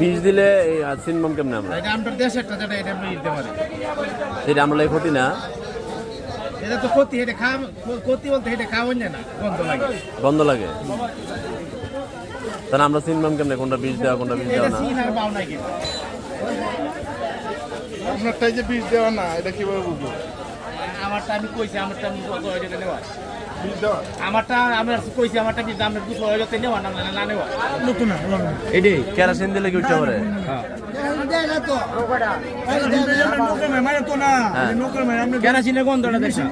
বিষ দিলে এই সিনমাম কেমন আমরা? এটা আমরা দেশেরটা যেটা এটা আমরা দিতে পারি। সেটা আমরা লাগে ক্ষতি না? এটা তো ক্ষতি এটা খাওয়া ক্ষতি বলতে এটা খাওয়ান যায় না গন্ধ লাগে। গন্ধ লাগে? তাহলে আমরা সিনমাম কেমনে? কোনটা বিষ দেওয়া কোনটা বিষ দেওয়া এটা না? সিন আর পাও নাই কিন্তু আপনারটাই যে বীজ দেওয়া না এটা কীভাবে বুঝব? আমারটা আমি কইছি আমারটা আমি কত হয়ে যেতে নেওয়া। আমারটা আমরা কইছি আমারটা হয়ে যেতে নেওয়া না না না নেওয়া। নতুন না এটাই কেরাসিন দিলে কি উঠতে পারে? হ্যাঁ। কেরাসিনের গন্ধটা দেখছি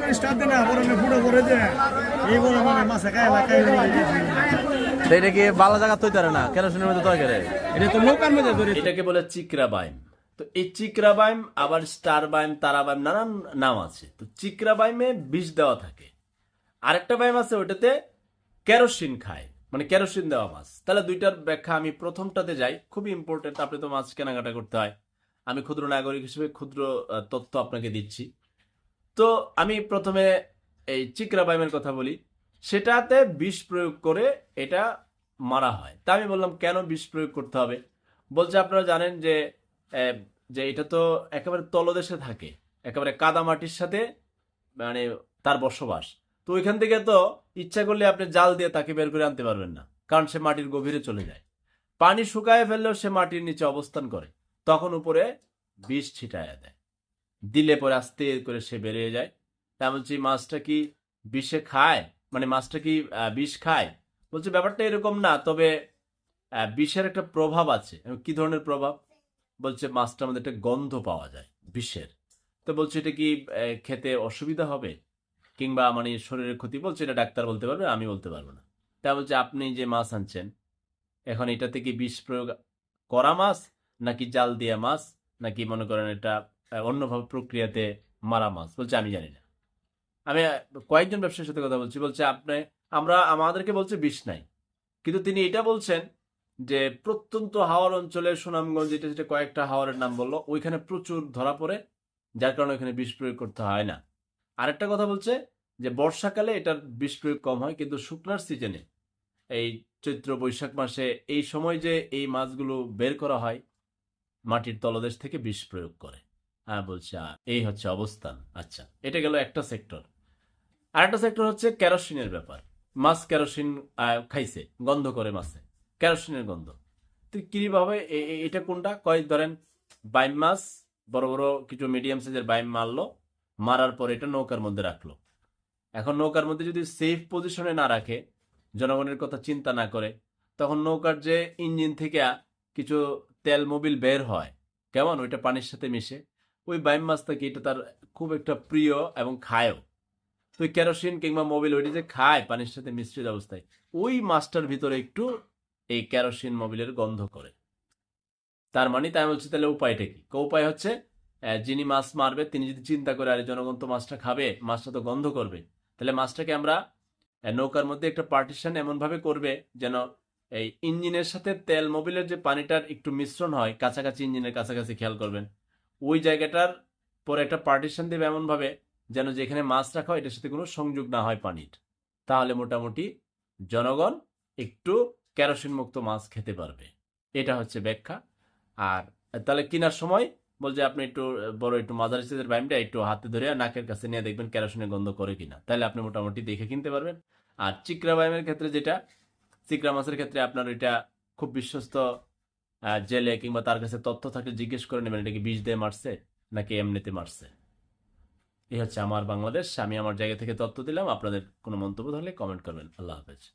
এটা কি বালা জায়গা তৈরি না? কেরাসিনের মধ্যে তৈরি করে? এটা তো নৌকার মধ্যে এটাকে বলে চিকরা বাইম। তো এই চিকরা বাইম আবার স্টার বাইম তারা বাইম নানান নাম আছে। তো চিকরা বাইমে বিষ দেওয়া থাকে। আরেকটা বাইম আছে, ওটাতে কেরোসিন খায়। মানে কেরোসিন দেওয়া মাছ। তাহলে দুইটার ব্যাখ্যা আমি প্রথমটাতে যাই। খুবই ইম্পর্টেন্ট আপনি তো মাছ কেনাকাটা করতে হয়। আমি ক্ষুদ্র নাগরিক হিসেবে ক্ষুদ্র তথ্য আপনাকে দিচ্ছি। তো আমি প্রথমে এই চিকরা বাইমের কথা বলি। সেটাতে বিষ প্রয়োগ করে এটা মারা হয়। তা আমি বললাম, কেন বিষ প্রয়োগ করতে হবে? বলছে, আপনারা জানেন যে যে এটা তো একেবারে তলদেশে থাকে, একেবারে কাদা মাটির সাথে মানে তার বসবাস। তো ওইখান থেকে তো ইচ্ছা করলে আপনি জাল দিয়ে তাকে বের করে আনতে পারবেন না, কারণ সে মাটির গভীরে চলে যায়। পানি শুকায় ফেললেও সে মাটির নিচে অবস্থান করে, তখন উপরে বিষ ছিটায় দেয়। দিলে পরে আস্তে করে সে বেরিয়ে যায়। তা বলছি, মাছটা কি বিষে খায়? মানে মাছটা কি বিষ খায়? বলছে, ব্যাপারটা এরকম না, তবে বিষের একটা প্রভাব আছে। কি ধরনের প্রভাব? বলছে মাছটার মধ্যে একটা গন্ধ পাওয়া যায়, বিষের। তো বলছে, এটা কি খেতে অসুবিধা হবে? কিংবা মানে শরীরের ক্ষতি? বলছে, এটা ডাক্তার বলতে পারবে, আমি বলতে পারব না। তা বলছে, আপনি যে মাছ আনছেন, এখন এটাতে কি বিষ প্রয়োগ করা মাছ, নাকি জাল দিয়া মাছ, নাকি মনে করেন এটা অন্যভাবে প্রক্রিয়াতে মারা মাছ? বলছে, আমি জানি না। আমি কয়েকজন ব্যবসায়ীর সাথে কথা বলছি, বলছে, আপনি, আমরা, আমাদেরকে বলছে বিষ নাই। কিন্তু তিনি এটা বলছেন যে প্রত্যন্ত হাওয়ার অঞ্চলে সুনামগঞ্জ এটা যেটা কয়েকটা হাওয়ারের নাম বলল ওইখানে প্রচুর ধরা পড়ে যার কারণে ওইখানে বিষ প্রয়োগ করতে হয় না। আরেকটা কথা বলছে যে বর্ষাকালে এটার বিষ প্রয়োগ কম হয় কিন্তু শুকনার সিজনে এই চৈত্র বৈশাখ মাসে এই সময় যে এই মাছগুলো বের করা হয় মাটির তলদেশ থেকে বিষ প্রয়োগ করে। হ্যাঁ বলছে এই হচ্ছে অবস্থান আচ্ছা এটা গেল একটা সেক্টর। আরেকটা সেক্টর হচ্ছে কেরোসিনের ব্যাপার। মাছ কেরোসিন আহ, খাইছে গন্ধ করে মাছে। কেরোসিনের গন্ধ। তো কীভাবে এটা কোনটা? কয় ধরেন, বাইম মাছ, বড় বড় কিছু মিডিয়াম সাইজের বাইম মারলো, মারার পর এটা নৌকার মধ্যে রাখল। এখন নৌকার মধ্যে যদি সেফ পজিশনে না রাখে, জনগণের কথা চিন্তা না করে, তখন নৌকার যে ইঞ্জিন থেকে কিছু তেল মোবিল বের হয়, কেমন? ওইটা পানির সাথে মিশে। ওই বাইম মাছটা কি এটা তার খুব একটা প্রিয় এবং খায়ও। তো কেরোসিন কিংবা মোবিল ওইটা যে খায় পানির সাথে মিশ্রিত অবস্থায়, ওই মাছটার ভিতরে একটু এই ক্যারোসিন মোবিলের গন্ধ করে। তার মানে তাই বলছি, তাহলে উপায়টা ক- উপায় হচ্ছে যিনি মাছ মারবে, তিনি যদি চিন্তা করে, আরে, জনগণ তো মাছটা খাবে, মাছটা তো গন্ধ করবে। তাহলে মাছটাকে আমরা নৌকার মধ্যে একটা পার্টিশন এমনভাবে করবে যেন এই ইঞ্জিনের সাথে তেল মোবিলের যে পানিটার একটু মিশ্রণ হয়, কাছাকাছি ইঞ্জিনের কাছাকাছি খেয়াল করবেন, ওই জায়গাটার পরে একটা পার্টিশন দেবে এমনভাবে যেন যেখানে মাছ রাখা হয়, এটার সাথে কোনো সংযোগ না হয় পানির। তাহলে মোটামুটি জনগণ একটু কেরোসিন মুক্ত মাছ খেতে পারবে। এটা হচ্ছে ব্যাখ্যা। আর তাহলে কেনার সময় বলছে আপনি একটু, বড় একটু মাঝারি সাইজের বাইমটা একটু হাতে ধরে নাকের কাছে নিয়ে দেখবেন কেরোসিনের গন্ধ করে কিনা। তাহলে আপনি মোটামুটি দেখে কিনতে পারবেন। আর চিকরা বাইমের ক্ষেত্রে যেটা, চিকরা মাছের ক্ষেত্রে আপনার এটা খুব বিশ্বস্ত জেলে কিংবা তার কাছে তথ্য থাকলে জিজ্ঞেস করে নেবেন এটা কি বিষ দিয়ে মারছে নাকি এমনিতে মারছে। এই হচ্ছে আমার বাংলাদেশ। আমি আমার জায়গা থেকে তথ্য দিলাম। আপনাদের কোনো মন্তব্য থাকলে কমেন্ট করবেন। আল্লাহ হাফেজ।